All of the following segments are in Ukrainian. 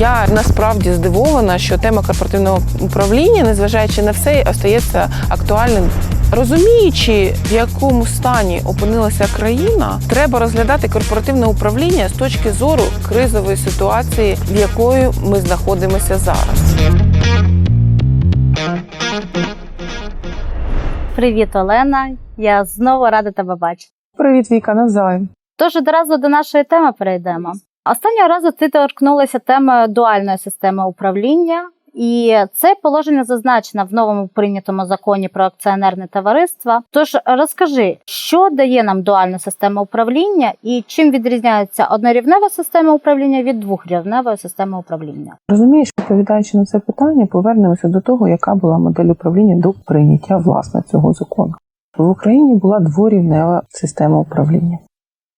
Я насправді здивована, що тема корпоративного управління, незважаючи на все, остається актуальним. Розуміючи, в якому стані опинилася країна, треба розглядати корпоративне управління з точки зору кризової ситуації, в якої ми знаходимося зараз. Привіт, Олена. Я знову рада тебе бачити. Привіт, Віка, навзаєм. Тож одразу до нашої теми перейдемо. Останнього разу ти торкнулася теми дуальної системи управління, і це положення зазначено в новому прийнятому законі про акціонерне товариство. Тож розкажи, що дає нам дуальна система управління і чим відрізняється однорівнева система управління від двохрівневої системи управління? Розумієш, відповідаючи на це питання, повернемося до того, яка була модель управління до прийняття власне цього закону. В Україні була дворівнева система управління.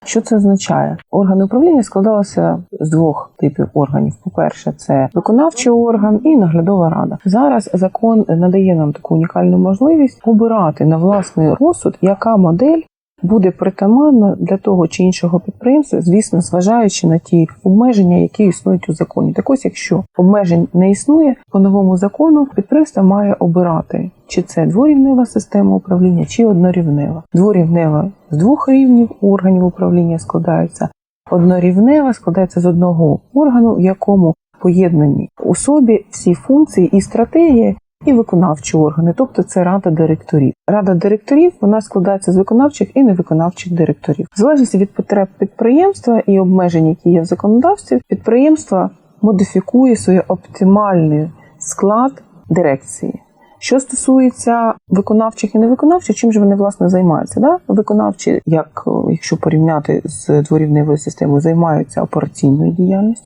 Що це означає? Органи управління складалися з двох типів органів. По-перше, це виконавчий орган і наглядова рада. Зараз закон надає нам таку унікальну можливість обирати на власний розсуд, яка модель буде притаманна для того чи іншого підприємства, звісно, зважаючи на ті обмеження, які існують у законі. Так ось, якщо обмежень не існує, по новому закону підприємство має обирати, чи це дворівнева система управління, чи однорівнева. Дворівнева з двох рівнів органів управління складається. Однорівнева складається з одного органу, в якому поєднані у собі всі функції і стратегії, і виконавчі органи, тобто це рада директорів. Рада директорів вона складається з виконавчих і невиконавчих директорів. В залежності від потреб підприємства і обмежень, які є в законодавстві, підприємство модифікує свій оптимальний склад дирекції. Що стосується виконавчих і невиконавчих, чим же вони власне займаються? Да? Виконавчі, як якщо порівняти з дворівневою системою, займаються операційною діяльністю,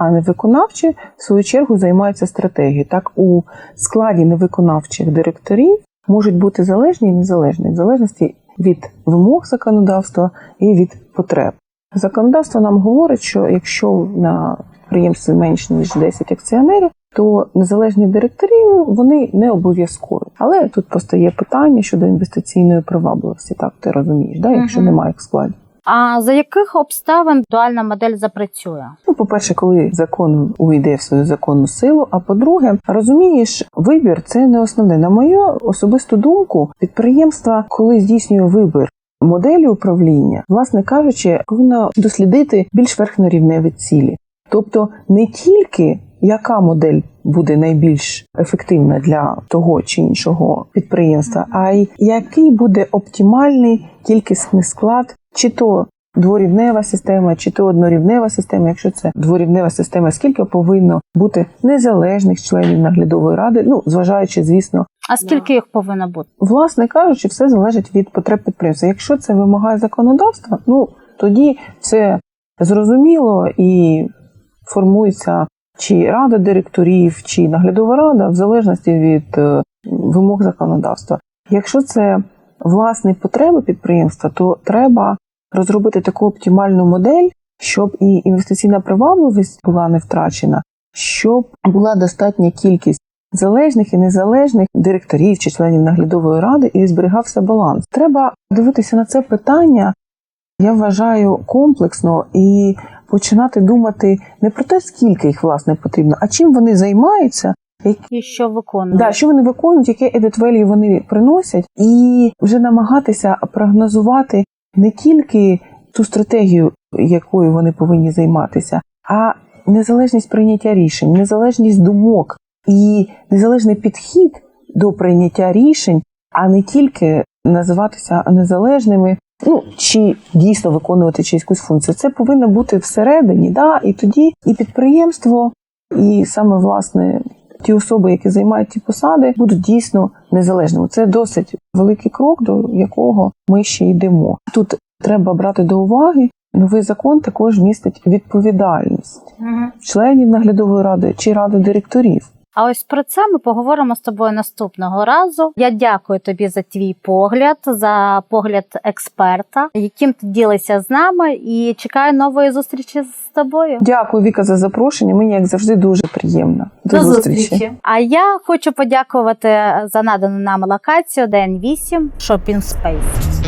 а невиконавчі, в свою чергу, займаються стратегією. Так, у складі невиконавчих директорів можуть бути залежні і незалежні, в залежності від вимог законодавства і від потреб. Законодавство нам говорить, що якщо на підприємстві менш ніж 10 акціонерів, то незалежні директорі вони не обов'язкові. Але тут постає питання щодо інвестиційної привабливості. Так ти розумієш, да? якщо Мгм. немає їх в складі. А за яких обставин дуальна модель запрацює? Ну, по-перше, коли закон увійде в свою законну силу. А по-друге, розумієш, вибір це не основне. На мою особисту думку, підприємство, коли здійснює вибір. Моделі управління, власне кажучи, повинно дослідити більш верхнорівневі цілі. Тобто не тільки яка модель буде найбільш ефективна для того чи іншого підприємства, а й який буде оптимальний кількісний склад, чи то дворівнева система, чи то однорівнева система. Якщо це дворівнева система, скільки повинно бути незалежних членів наглядової ради, ну зважаючи, звісно, А скільки їх повинно бути? власне кажучи, все залежить від потреб підприємства. Якщо це вимагає законодавства, ну тоді це зрозуміло і формується чи рада директорів, чи наглядова рада, в залежності від е, вимог законодавства. Якщо це власні потреби підприємства, то треба розробити таку оптимальну модель, щоб і інвестиційна привабливість була не втрачена, щоб була достатня кількість залежних і незалежних директорів чи членів наглядової ради і зберігався баланс. Треба дивитися на це питання, я вважаю, комплексно і починати думати не про те, скільки їх власне потрібно, а чим вони займаються, І що виконує? да, що вони виконують, яке edit value вони приносять, і вже намагатися прогнозувати не тільки ту стратегію, якою вони повинні займатися, а незалежність прийняття рішень, незалежність думок і незалежний підхід до прийняття рішень, а не тільки називатися незалежними. Ну, чи дійсно виконувати чиюсь якусь функцію. Це повинно бути всередині, да? і тоді і підприємство, і саме власне ті особи, які займають ті посади, будуть дійсно незалежними. Це досить великий крок, до якого ми ще йдемо. Тут треба брати до уваги. Новий закон також містить відповідальність Мгм. членів наглядової ради чи ради директорів. А ось про це ми поговоримо з тобою наступного разу. Я дякую тобі за твій погляд, за погляд експерта, яким ти ділишся з нами, і чекаю нової зустрічі з тобою. Дякую, Віка, за запрошення. Мені як завжди дуже приємно. До зустрічі. А я хочу подякувати за надану нам локацію ДН8 Shopping Space.